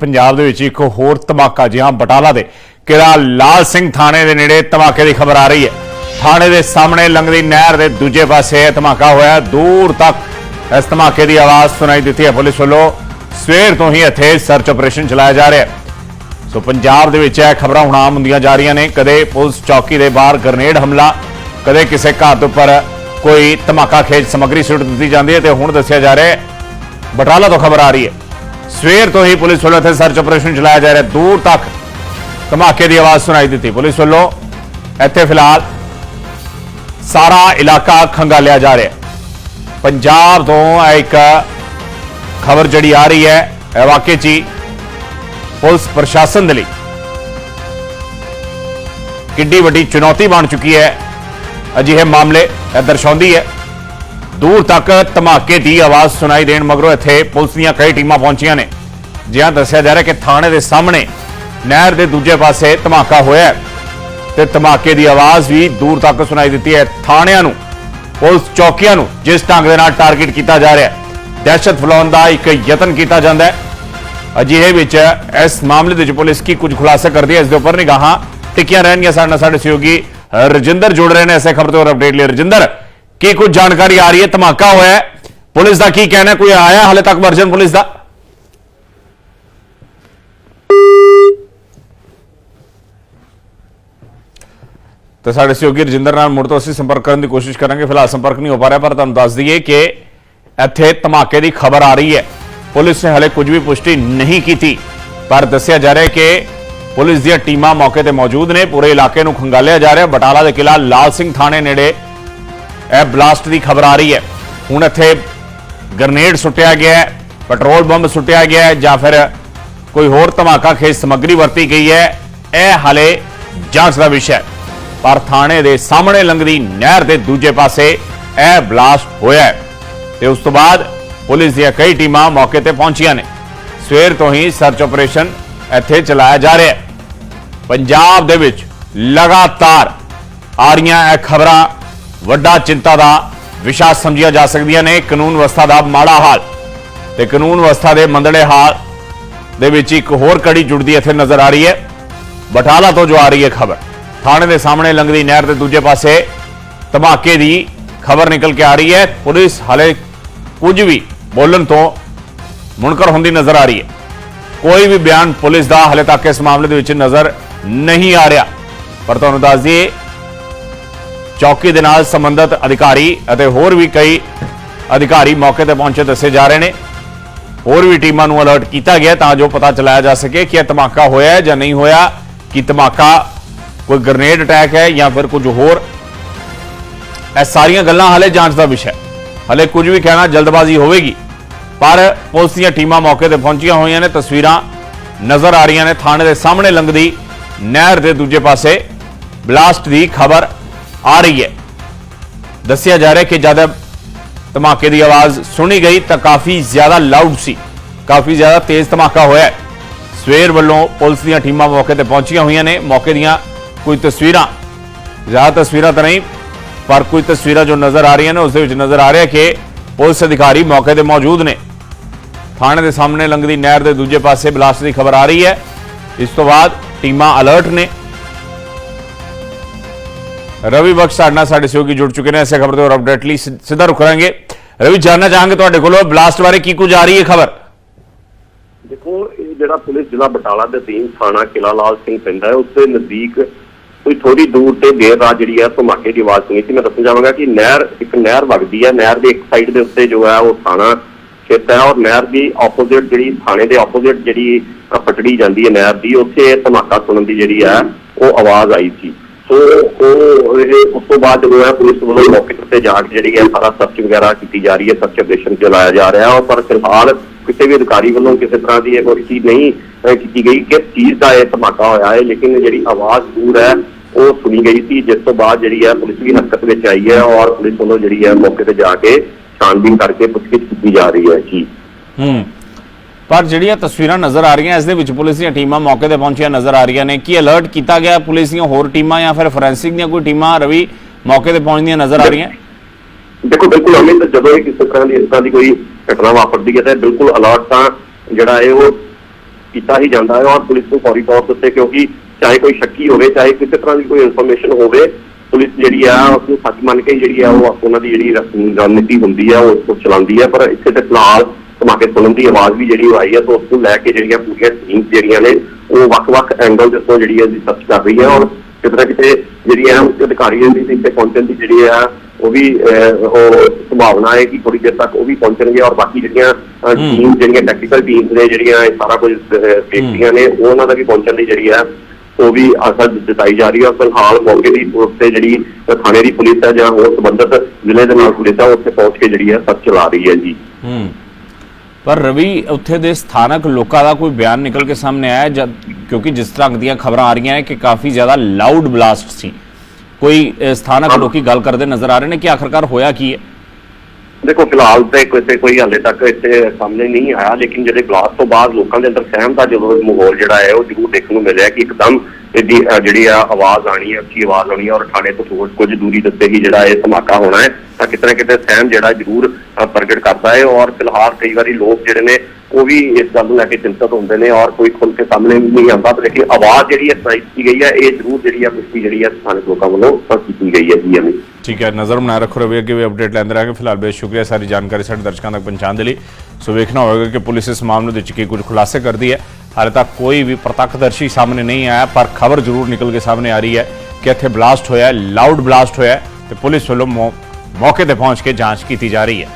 ਪੰਜਾਬ ਦੇ ਵਿੱਚ ਇੱਕ ਹੋਰ ਧਮਾਕਾ ਜਿਹਾਂ ਬਟਾਲਾ ਦੇ। ਕਿਲਾ ਲਾਲ ਸਿੰਘ ਥਾਣੇ ਦੇ ਨੇੜੇ ਧਮਾਕੇ ਦੀ ਖਬਰ ਆ ਰਹੀ ਹੈ। ਥਾਣੇ ਦੇ ਸਾਹਮਣੇ ਲੰਗਦੀ ਨਹਿਰ ਦੇ ਦੂਜੇ ਪਾਸੇ ਇਹ ਧਮਾਕਾ ਹੋਇਆ। ਦੂਰ ਤੱਕ ਇਸ ਧਮਾਕੇ ਦੀ ਆਵਾਜ਼ ਸੁਣਾਈ ਦਿੱਤੀ ਹੈ ਪੁਲਿਸ ਵੱਲੋਂ। ਸਵੇਰ ਤੋਂ ਹੀ ਇੱਥੇ ਸਰਚ ਆਪਰੇਸ਼ਨ ਚਲਾਇਆ ਜਾ ਰਿਹਾ ਹੈ। ਸੋ ਪੰਜਾਬ ਦੇ ਵਿੱਚ ਇਹ ਖਬਰਾਂ ਹੁਣ ਆਮ ਹੁੰਦੀਆਂ ਜਾ ਰਹੀਆਂ ਨੇ। ਕਦੇ ਪੁਲਿਸ ਚੌਕੀ ਦੇ ਬਾਹਰ ਗ੍ਰਨੇਡ ਹਮਲਾ, ਕਦੇ ਕਿਸੇ ਘਰ ਦੇ ਉੱਪਰ ਕੋਈ ਧਮਾਕਾ ਖੇਜ ਸਮੱਗਰੀ ਸੁੱਟ ਦਿੱਤੀ ਜਾਂਦੀ ਹੈ ਤੇ ਹੁਣ ਦੱਸਿਆ ਜਾ ਰਿਹਾ ਹੈ, ਬਟਾਲਾ ਤੋਂ ਖਬਰ ਆ ਰਹੀ ਹੈ। ਸਵੇਰ ਤੋਂ ਹੀ ਪੁਲਿਸ ਵੱਲੋਂ ਇੱਥੇ ਸਰਚ ਆਪਰੇਸ਼ਨ ਚਲਾਇਆ ਜਾ ਰਿਹਾ। ਦੂਰ ਤੱਕ ਧਮਾਕੇ ਦੀ ਆਵਾਜ਼ ਸੁਣਾਈ ਦਿੱਤੀ ਪੁਲਿਸ ਵੱਲੋਂ। ਇੱਥੇ ਫਿਲਹਾਲ ਸਾਰਾ ਇਲਾਕਾ ਖੰਗਾਲਿਆ ਜਾ ਰਿਹਾ। ਪੰਜਾਬ ਤੋਂ ਇੱਕ ਖਬਰ ਜਿਹੜੀ ਆ ਰਹੀ ਹੈ, ਇਹ ਵਾਕਈ 'ਚ ਹੀ ਪੁਲਿਸ ਪ੍ਰਸ਼ਾਸਨ ਦੇ ਲਈ ਕਿੱਡੀ ਵੱਡੀ ਚੁਣੌਤੀ ਬਣ ਚੁੱਕੀ ਹੈ। ਅਜਿਹੇ ਮਾਮਲੇ ਇਹ ਦਰਸਾਉਂਦੀ ਹੈ। ਦੂਰ ਤੱਕ ਧਮਾਕੇ ਦੀ ਆਵਾਜ਼ ਸੁਣਾਈ ਦੇਣ ਮਗਰੋਂ ਇੱਥੇ ਪੁਲਿਸ ਦੀਆਂ ਕਈ ਟੀਮਾਂ ਪਹੁੰਚੀਆਂ ਨੇ। ਜਿਹਾਂ ਦੱਸਿਆ ਜਾ ਰਿਹਾ ਕਿ ਥਾਣੇ ਦੇ ਸਾਹਮਣੇ ਨਹਿਰ ਦੇ ਦੂਜੇ ਪਾਸੇ ਧਮਾਕਾ ਹੋਇਆ ਹੈ ਤੇ ਧਮਾਕੇ ਦੀ ਆਵਾਜ਼ ਵੀ ਦੂਰ ਤੱਕ ਸੁਣਾਈ ਦਿੱਤੀ ਹੈ। ਥਾਣਿਆਂ ਨੂੰ, ਪੁਲਿਸ ਚੌਕੀਆਂ ਨੂੰ ਜਿਸ ਢੰਗ ਦੇ ਨਾਲ ਟਾਰਗੇਟ ਕੀਤਾ ਜਾ ਰਿਹਾ ਹੈ, ਦਹਿਸ਼ਤ ਫੈਲਾਉਣ ਦਾ ਇੱਕ ਯਤਨ ਕੀਤਾ ਜਾਂਦਾ ਹੈ। ਅਜਿਹੇ ਵਿੱਚ ਇਸ ਮਾਮਲੇ ਦੇ ਵਿੱਚ ਪੁਲਿਸ ਕੀ ਕੁਝ ਖੁਲਾਸਾ ਕਰਦੀ ਹੈ, ਇਸ ਦੇ ਉੱਪਰ ਨਿਗਾਹਾਂ ਟਿਕੀਆਂ ਰਹਿਣਗੀਆਂ। ਸਾਡੇ ਨਾਲ ਸਾਡੇ ਸਹਿਯੋਗੀ ਰਜਿੰਦਰ ਜੁੜ ਰਹੇ ਨੇ। ਐਸੇ ਖਬਰ ਤੇ ਹੋਰ ਅਪਡੇਟ ਲਈ ਰਜਿੰਦਰ। ਕੀ ਕੁਝ ਜਾਣਕਾਰੀ ਆ ਰਹੀ ਹੈ? ਧਮਾਕਾ ਹੋਇਆ ਹੈ। ਪੁਲਿਸ ਦਾ ਕੀ ਕਹਿਣਾ ਕੋਈ ਆਇਆ ਹਾਲੇ ਤੱਕ ਵਰਜਨ ਪੁਲਿਸ ਦਾ? ਤਾਂ ਸਾਡੇ ਸਹਿਯੋਗੀ ਰਜਿੰਦਰ ਨਾਲ ਮੁੜ ਤੋਂ ਅਸੀਂ ਸੰਪਰਕ ਕਰਨ ਦੀ ਕੋਸ਼ਿਸ਼ ਕਰਾਂਗੇ। ਫਿਲਹਾਲ ਸੰਪਰਕ ਨਹੀਂ ਹੋ ਪਾ ਰਿਹਾ, ਪਰ ਤੁਹਾਨੂੰ ਦੱਸ ਦਈਏ ਕਿ ਇੱਥੇ ਧਮਾਕੇ ਦੀ ਖਬਰ ਆ ਰਹੀ ਹੈ। ਪੁਲਿਸ ਨੇ ਹਲੇ ਕੁਝ ਵੀ ਪੁਸ਼ਟੀ ਨਹੀਂ ਕੀਤੀ, ਪਰ ਦੱਸਿਆ ਜਾ ਰਿਹਾ ਹੈ ਕਿ ਪੁਲਿਸ ਦੀਆਂ ਟੀਮਾਂ ਮੌਕੇ ਤੇ ਮੌਜੂਦ ਨੇ। ਪੂਰੇ ਇਲਾਕੇ ਨੂੰ ਖੰਗਾਲਿਆ ਜਾ ਰਿਹਾ। ਬਟਾਲਾ ਦੇ ਕਿਲਾ ਲਾਲ ਸਿੰਘ ਥਾਣੇ ਨੇੜੇ ਇਹ ਬਲਾਸਟ ਦੀ ਖਬਰ ਆ ਰਹੀ ਹੈ। ਹੁਣ ਇੱਥੇ ਗ੍ਰਨੇਡ ਸੁੱਟਿਆ ਗਿਆ ਹੈ, ਪੈਟਰੋਲ ਬੰਬ ਸੁੱਟਿਆ ਗਿਆ ਹੈ ਜਾਂ ਫਿਰ ਕੋਈ ਹੋਰ ਧਮਾਕਾ ਖੇਜ ਸਮੱਗਰੀ ਵਰਤੀ ਗਈ ਹੈ, ਇਹ ਹਾਲੇ ਜਾਂਚ ਦਾ ਵਿਸ਼ਾ ਹੈ। ਪਰ ਥਾਣੇ ਦੇ ਸਾਹਮਣੇ ਲੰਘਦੀ ਨਹਿਰ ਦੇ ਦੂਜੇ ਪਾਸੇ ਇਹ ਬਲਾਸਟ ਹੋਇਆ ਹੈ ਤੇ ਉਸ ਤੋਂ ਬਾਅਦ ਪੁਲਿਸ ਦੀਆਂ ਕਈ ਟੀਮਾਂ ਮੌਕੇ ਤੇ ਪਹੁੰਚੀਆਂ ਨੇ। ਸਵੇਰ ਤੋਂ ਹੀ ਸਰਚ ਆਪਰੇਸ਼ਨ ਇੱਥੇ ਚਲਾਇਆ ਜਾ ਰਿਹਾ ਹੈ। ਪੰਜਾਬ ਦੇ ਵਿੱਚ ਲਗਾਤਾਰ ਆ ਰਹੀਆਂ ਇਹ ਖਬਰਾਂ ਵੱਡਾ ਚਿੰਤਾ ਦਾ ਵਿਸ਼ਾ ਸਮਝੀਆਂ ਜਾ ਸਕਦੀਆਂ ਨੇ। ਕਾਨੂੰਨ ਵਿਵਸਥਾ ਦਾ ਮਾੜਾ ਹਾਲ ਤੇ ਕਾਨੂੰਨ ਵਿਵਸਥਾ ਦੇ ਮੰਦੜੇ ਹਾਲ ਦੇ ਵਿੱਚ ਇੱਕ ਹੋਰ ਕੜੀ ਜੁੜਦੀ ਇੱਥੇ ਨਜ਼ਰ ਆ ਰਹੀ ਹੈ। ਬਟਾਲਾ ਤੋਂ ਜੋ ਆ ਰਹੀ ਹੈ ਖਬਰ, ਥਾਣੇ ਦੇ ਸਾਹਮਣੇ ਲੰਘਦੀ ਨਹਿਰ ਦੇ ਦੂਜੇ ਪਾਸੇ ਧਮਾਕੇ ਦੀ ਖਬਰ ਨਿਕਲ ਕੇ ਆ ਰਹੀ ਹੈ। ਪੁਲਿਸ ਹਾਲੇ ਕੁਝ ਵੀ ਬੋਲਣ ਤੋਂ ਮੁਨਕਰ ਹੁੰਦੀ ਨਜ਼ਰ ਆ ਰਹੀ ਹੈ। ਕੋਈ ਵੀ ਬਿਆਨ ਪੁਲਿਸ ਦਾ ਹਾਲੇ ਤੱਕ ਇਸ ਮਾਮਲੇ ਦੇ ਵਿੱਚ ਨਜ਼ਰ ਨਹੀਂ ਆ ਰਿਹਾ। ਪਰ ਤੁਹਾਨੂੰ ਦੱਸ ਦਈਏ ਚੌਕੀ ਦੇ ਨਾਲ ਸੰਬੰਧਿਤ ਅਧਿਕਾਰੀ ਅਤੇ ਹੋਰ ਵੀ ਕਈ ਅਧਿਕਾਰੀ ਮੌਕੇ ਤੇ ਪਹੁੰਚੇ ਦੱਸੇ ਜਾ ਰਹੇ ਨੇ। ਹੋਰ ਵੀ ਟੀਮਾਂ ਨੂੰ ਅਲਰਟ ਕੀਤਾ ਗਿਆ ਤਾਂ ਜੋ ਪਤਾ ਚਲਾਇਆ ਜਾ ਸਕੇ ਕਿ ਇਹ ਧਮਾਕਾ ਹੋਇਆ ਹੈ ਜਾਂ ਨਹੀਂ ਹੋਇਆ, ਕਿ ਧਮਾਕਾ ਕੋਈ ਗ੍ਰਨੇਡ ਅਟੈਕ ਹੈ ਜਾਂ ਫਿਰ ਕੁਝ ਹੋਰ। ਇਹ ਸਾਰੀਆਂ ਗੱਲਾਂ ਹਾਲੇ ਜਾਂਚ ਦਾ ਵਿਸ਼ਾ ਹੈ। ਹਲੇ ਕੁਝ ਵੀ ਕਹਿਣਾ ਜਲਦਬਾਜ਼ੀ ਹੋਵੇਗੀ, ਪਰ ਪੁਲਿਸ ਦੀਆਂ ਟੀਮਾਂ ਮੌਕੇ ਤੇ ਪਹੁੰਚੀਆਂ ਹੋਈਆਂ ਨੇ। ਤਸਵੀਰਾਂ ਨਜ਼ਰ ਆ ਰਹੀਆਂ ਨੇ। ਥਾਣੇ ਦੇ ਸਾਹਮਣੇ ਲੰਘਦੀ ਨਹਿਰ ਦੇ ਦੂਜੇ ਪਾਸੇ। ਬਲਾਸਟ ਦੀ ਖਬਰ ਆ ਰਹੀ ਹੈ। ਦੱਸਿਆ ਜਾ ਰਿਹਾ ਕਿ ਜਦ ਧਮਾਕੇ ਦੀ ਆਵਾਜ਼ ਸੁਣੀ ਗਈ ਤਾਂ ਕਾਫੀ ਜ਼ਿਆਦਾ ਲਾਊਡ ਸੀ। ਕਾਫੀ ਜ਼ਿਆਦਾ ਤੇਜ਼ ਧਮਾਕਾ ਹੋਇਆ ਸਵੇਰ ਵੱਲੋਂ ਪੁਲਿਸ ਦੀਆਂ ਟੀਮਾਂ ਮੌਕੇ ਤੇ ਪਹੁੰਚੀਆਂ ਹੋਈਆਂ ਨੇ। ਮੌਕੇ ਦੀਆਂ ਕੋਈ ਤਸਵੀਰਾਂ, ਜ਼ਿਆਦਾ ਤਸਵੀਰਾਂ ਤਾਂ ਨਹੀਂ, ਪਰ ਕੋਈ ਤਸਵੀਰਾਂ ਜੋ ਨਜ਼ਰ ਆ ਰਹੀਆਂ ਨੇ, ਉਸ ਦੇ ਵਿੱਚ ਨਜ਼ਰ ਆ ਰਿਹਾ ਕਿ ਪੁਲਿਸ ਅਧਿਕਾਰੀ ਮੌਕੇ ਤੇ ਮੌਜੂਦ ਨੇ। ਥਾਣੇ ਦੇ ਸਾਹਮਣੇ ਲੰਘਦੀ ਨਹਿਰ ਦੇ ਦੂਜੇ ਪਾਸੇ ਬਲਾਸਟ ਦੀ ਖਬਰ ਆ ਰਹੀ ਹੈ। ਇਸ ਤੋਂ ਬਾਅਦ ਟੀਮਾਂ ਅਲਰਟ ਨੇ। ਰਵੀ ਬਖਸ਼ ਸਾਡੇ ਨਾਲ ਸਾਡੇ ਸਹਿਯੋਗੀ ਜੁੜ ਚੁੱਕੇ ਨੇ ਐਸੇ ਖਬਰ ਤੇ ਹੋਰ ਅਪਡੇਟ ਲਈ ਸਿੱਧਾ ਰੁਕ ਕਰਾਂਗੇ। ਰਵੀ, ਜਾਨਣਾ ਚਾਹਾਂਗੇ ਤੁਹਾਡੇ ਕੋਲੋਂ? ਬਲਾਸਟ ਬਾਰੇ ਕੀ ਕੁਝ ਆ ਰਹੀ ਹੈ ਖਬਰ? ਦੇਖੋ, ਇਹ ਜਿਹੜਾ ਪੁਲਿਸ ਜ਼ਿਲ੍ਹਾ ਬਟਾਲਾ ਦੇ ਅਧੀਨ ਥਾਣਾ ਕਿਲਾ ਲਾਲ ਸਿੰਘ ਪੈਂਦਾ ਹੈ ਉਸ ਦੇ ਨਜ਼ਦੀਕ ਕੋਈ ਥੋੜੀ ਦੂਰ ਤੇ ਦੇਰ ਰਾਤ ਜਿਹੜੀ ਹੈ, ਧਮਾਕੇ ਦੀ ਆਵਾਜ਼ ਸੁਣੀ ਸੀ। ਮੈਂ ਦੱਸਣਾ ਚਾਹਾਂਗਾ ਕਿ ਨਹਿਰ ਇੱਕ ਨਹਿਰ ਵਗਦੀ ਹੈ। ਨਹਿਰ ਦੇ ਇੱਕ ਸਾਈਡ ਦੇ ਉੱਤੇ ਜੋ ਹੈ, ਉਹ ਥਾਣਾ ਖੇਤ ਹੈ ਔਰ ਨਹਿਰ ਦੀ ਆਪੋਜ਼ਿਟ ਜਿਹੜੀ ਥਾਣੇ ਦੇ ਆਪੋਜ਼ਿਟ ਜਿਹੜੀ ਪਟੜੀ ਜਾਂਦੀ ਹੈ ਨਹਿਰ ਦੀ, ਉੱਥੇ ਧਮਾਕਾ ਸੁਣਨ ਦੀ ਜਿਹੜੀ ਹੈ, ਉਹ ਆਵਾਜ਼ ਆਈ ਸੀ। ਸੋ ਉਹ ਇਹ ਉਸ ਤੋਂ ਬਾਅਦ ਜੋ ਹੈ ਪੁਲਿਸ ਵੱਲੋਂ ਮੌਕੇ ਤੇ ਜਾ ਕੇ ਜਿਹੜੀ ਹੈ, ਸਾਰਾ ਸਰਚ ਵਗੈਰਾ ਕੀਤੀ ਜਾ ਰਹੀ ਹੈ ਸਰਚ ਆਪਰੇਸ਼ਨ ਚਲਾਇਆ ਜਾ ਰਿਹਾ ਹੈ, ਪਰ ਫਿਲਹਾਲ ਕਿਸੇ ਵੀ ਅਧਿਕਾਰੀ ਵੱਲੋਂ ਕਿਸੇ ਤਰ੍ਹਾਂ ਦੀ ਇਹ ਕੋਈ ਚੀਜ਼ ਨਹੀਂ ਕੀਤੀ ਗਈ ਕਿ ਚੀਜ਼ ਦਾ ਇਹ ਧਮਾਕਾ ਹੋਇਆ ਹੈ, ਲੇਕਿਨ ਜਿਹੜੀ ਆਵਾਜ਼ ਦੂਰ ਹੈ, ਉਹ ਸੁਣੀ ਗਈ ਸੀ, ਜਿਸ ਤੋਂ ਬਾਅਦ ਜਿਹੜੀ ਹੈ, ਪੁਲਿਸ ਵੀ ਹਰਕਤ ਵਿੱਚ ਆਈ ਹੈ ਔਰ ਪੁਲਿਸ ਵੱਲੋਂ ਜਿਹੜੀ ਹੈ, ਮੌਕੇ ਤੇ ਜਾ ਕੇ ਛਾਣਬੀਨ ਕਰਕੇ ਪੁੱਛਗਿੱਛ ਕੀਤੀ ਜਾ ਰਹੀ ਹੈ ਜੀ। ਹੂੰ। ਪਰ ਜਿਹੜੀਆਂ ਤਸਵੀਰਾਂ ਨਜ਼ਰ ਆ ਰਹੀਆਂ, ਇਸ ਦੇ ਵਿੱਚ ਪੁਲਿਸ ਦੀਆਂ ਟੀਮਾਂ ਮੌਕੇ ਤੇ ਪਹੁੰਚੀਆਂ ਨਜ਼ਰ ਆ ਰਹੀਆਂ ਨੇ। ਕੀ ਅਲਰਟ ਕੀਤਾ ਗਿਆ ਪੁਲਿਸ ਦੀਆਂ ਹੋਰ ਟੀਮਾਂ ਜਾਂ ਫਿਰ ਫੋਰੈਂਸਿਕ ਦੀਆਂ ਕੋਈ ਟੀਮਾਂ ਰਵੀ ਮੌਕੇ ਤੇ ਪਹੁੰਚਦੀਆਂ ਨਜ਼ਰ ਆ ਰਹੀਆਂ? ਦੇਖੋ, ਬਿਲਕੁਲ ਅਮਿਤ ਜਦੋਂ ਇਹ ਕਿਸੇ ਤਰ੍ਹਾਂ ਦੀ ਇਸ ਤਰ੍ਹਾਂ ਦੀ ਕੋਈ ਘਟਨਾ ਵਾਪਰਦੀ ਹੈ, ਤਾਂ ਬਿਲਕੁਲ ਅਲਰਟ ਤਾਂ ਜਿਹੜਾ ਹੈ ਉਹ ਕੀਤਾ ਹੀ ਜਾਂਦਾ ਹੈ ਔਰ ਪੁਲਿਸ ਨੂੰ ਫੌਰੀ ਤੌਰ ਤੇ ਕਿਉਂਕਿ ਚਾਹੇ ਕੋਈ ਸ਼ੱਕੀ ਹੋਵੇ, ਚਾਹੇ ਕਿਸੇ ਤਰ੍ਹਾਂ ਦੀ ਕੋਈ ਇਨਫੋਰਮੇਸ਼ਨ ਹੋਵੇ, ਪੁਲਿਸ ਜਿਹੜੀ ਆ, ਉਸ ਨੂੰ ਸੱਚ ਮੰਨ ਕੇ ਜਿਹੜੀ ਆ, ਉਹ ਉਹਨਾਂ ਦੀ ਜਿਹੜੀ ਰਣਨੀਤੀ ਹੁੰਦੀ ਆ, ਉਹ ਚਲਾਉਂਦੀ ਹੈ ਪਰ ਇੱਥੇ ਤੇ ਫਿਲਹਾਲ ਧਮਾਕੇ ਸੁਣਨ ਦੀ ਆਵਾਜ਼ ਵੀ ਜਿਹੜੀ ਉਹ ਆਈ ਹੈ ਤਾਂ ਉਸ ਨੂੰ ਲੈ ਕੇ ਜਿਹੜੀਆਂ ਪੂਰੀਆਂ ਟੀਮ ਜਿਹੜੀਆਂ ਨੇ ਉਹ ਵੱਖ-ਵੱਖ ਐਂਗਲ ਦੇ ਤੋਂ ਜਿਹੜੀ ਹੈ ਜੀ ਸਰਚ ਕਰ ਰਹੀ ਹੈ ਔਰ ਕਿਤੇ ਨਾ ਕਿਤੇ ਜਿਹੜੀ ਹੈ ਅਧਿਕਾਰੀਆਂ ਦੀ ਤੇ ਇੱਥੇ ਪਹੁੰਚਣ ਦੀ ਜਿਹੜੀ ਆ ਉਹ ਵੀ ਉਹ ਸੰਭਾਵਨਾ ਹੈ ਕਿ ਥੋੜੀ ਦੇਰ ਤੱਕ ਉਹ ਵੀ ਪਹੁੰਚਣਗੇ ਔਰ ਬਾਕੀ ਜਿਹੜੀਆਂ ਟੀਮ ਜਿਹੜੀਆਂ ਟੈਕਨੀਕਲ ਟੀਮਸ ਨੇ ਜਿਹੜੀਆਂ ਇਹ ਸਾਰਾ ਕੁਝ ਦੇਖਦੀਆਂ ਨੇ ਉਹਨਾਂ ਦਾ ਵੀ ਪਹੁੰਚਣ ਦੀ ਜਿਹੜੀ ਆ ਉਹ ਵੀ ਆਸਾ ਜਤਾਈ ਜਾ ਰਹੀ ਹੈ। ਫਿਲਹਾਲ ਮੌਕੇ ਦੀ ਉੱਤੇ ਜਿਹੜੀ ਥਾਣੇ ਦੀ ਪੁਲਿਸ ਹੈ ਜਾਂ ਹੋਰ ਸੰਬੰਧਿਤ ਜ਼ਿਲ੍ਹੇ ਦੇ ਨਾਲ ਪੁਲਿਸ ਹੈ ਉੱਥੇ ਪਹੁੰਚ ਕੇ ਜਿਹੜੀ ਹੈ ਸਰਚ ਚਲਾ ਰਹੀ ਹੈ ਜੀ। ਹੂੰ। ਪਰ ਰਵੀ ਉੱਥੇ ਦੇ ਸਥਾਨਕ ਲੋਕਾਂ ਦਾ ਕੋਈ ਬਿਆਨ ਨਿਕਲ ਕੇ ਸਾਹਮਣੇ ਆਇਆ ਜਦ ਕਿਉਂਕਿ ਜਿਸ ਤਰ੍ਹਾਂ ਦੀਆਂ ਖਬਰਾਂ ਆ ਰਹੀਆਂ ਹੈ ਕਿ ਕਾਫੀ ਜ਼ਿਆਦਾ ਲਾਊਡ ਬਲਾਸਟ ਸੀ ਕੋਈ ਸਥਾਨਕ। ਲੋਕੀ ਗੱਲ ਕਰਦੇ ਨਜ਼ਰ ਆ ਰਹੇ ਨੇ ਕਿ ਆਖਰਕਾਰ ਹੋਇਆ ਕੀ ਹੈ ਦੇਖੋ ਫਿਲਹਾਲ ਤੇ ਕਿਸੇ ਕੋਈ ਹਾਲੇ ਤੱਕ ਇੱਥੇ ਸਾਹਮਣੇ ਨਹੀਂ ਆਇਆ ਲੇਕਿਨ ਜਿਹੜੇ ਬਲਾਸਟ ਤੋਂ ਬਾਅਦ ਲੋਕਾਂ ਦੇ ਅੰਦਰ ਸਹਿਮ ਦਾ ਜਦੋਂ ਮਾਹੌਲ ਜਿਹੜਾ ਹੈ ਉਹ ਜ਼ਰੂਰ ਦੇਖਣ ਨੂੰ ਮਿਲਿਆ ਕਿ ਇੱਕਦਮ ਇਹਦੀ ਜਿਹੜੀ ਆ ਆਵਾਜ਼ ਆਣੀ ਹੈ ਅੱਛੀ ਆਵਾਜ਼ ਆਣੀ ਹੈ ਔਰ ਥਾਣੇ ਤੋਂ ਥੋੜ੍ਹ ਕੁਝ ਦੂਰੀ ਦੇ ਉੱਤੇ ਹੀ ਜਿਹੜਾ ਇਹ ਧਮਾਕਾ ਹੋਣਾ ਹੈ, ਤਾਂ ਕਿਤੇ ਨਾ ਕਿਤੇ ਸਹਿਮ ਜਿਹੜਾ ਜ਼ਰੂਰ ਪ੍ਰਗਟ ਕਰਦਾ ਹੈ, ਔਰ ਫਿਲਹਾਲ ਕਈ ਵਾਰੀ ਲੋਕ ਜਿਹੜੇ ਨੇ, ਉਹ ਵੀ ਇਸ ਗੱਲ ਨੂੰ ਲੈ ਕੇ ਚਿੰਤਤ ਹੁੰਦੇ ਨੇ, ਔਰ ਕੋਈ ਖੁੱਲ ਕੇ ਸਾਹਮਣੇ ਨਹੀਂ ਆਉਂਦਾ। ਪਰ ਲੇਕਿਨ ਆਵਾਜ਼ ਜਿਹੜੀ ਹੈ ਸੁਣਾਈ ਕੀਤੀ ਗਈ ਹੈ, ਇਹ ਜ਼ਰੂਰ ਜਿਹੜੀ ਹੈ ਪੁਸ਼ਟੀ ਜਿਹੜੀ ਹੈ ਸਥਾਨਕ ਲੋਕਾਂ ਵੱਲੋਂ ਕੀਤੀ ਗਈ ਹੈ ਜੀ ਅਮੀ ਠੀਕ ਹੈ, ਨਜ਼ਰ ਬਣਾਏ ਰੱਖੋ ਰਵੀ, ਅੱਗੇ ਵੀ ਅਪਡੇਟ ਲੈਂਦੇ ਰਹਾਂਗੇ। ਫਿਲਹਾਲ ਬੇਸ਼ ਸ਼ੁਕਰੀਆ ਸਾਰੀ ਜਾਣਕਾਰੀ ਸਾਡੇ ਦਰਸ਼ਕਾਂ ਤੱਕ ਪਹੁੰਚਾਉਣ ਦੇ ਲਈ। ਸੋ ਵੇਖਣਾ ਹੋਵੇਗਾ ਕਿ ਪੁਲਿਸ ਇਸ ਮਾਮਲੇ ਦੇ ਵਿੱਚ ਕੀ ਕੁਝ ਖੁਲਾਸੇ ਕਰਦੀ ਹੈ। ਹਾਲੇ ਤੱਕ ਕੋਈ ਵੀ ਪ੍ਰਤੱਖਦਰਸ਼ੀ ਸਾਹਮਣੇ ਨਹੀਂ ਆਇਆ, ਪਰ ਖਬਰ ਜ਼ਰੂਰ ਨਿਕਲ ਕੇ ਸਾਹਮਣੇ ਆ ਰਹੀ ਹੈ ਕਿ ਇੱਥੇ ਬਲਾਸਟ ਹੋਇਆ ਲਾਊਡ ਬਲਾਸਟ ਹੋਇਆ ਹੈ ਤੇ ਪੁਲਿਸ ਵੱਲੋਂ ਮੌਕੇ ਤੇ ਪਹੁੰਚ ਕੇ ਜਾਂਚ ਕੀਤੀ ਜਾ ਰਹੀ ਹੈ।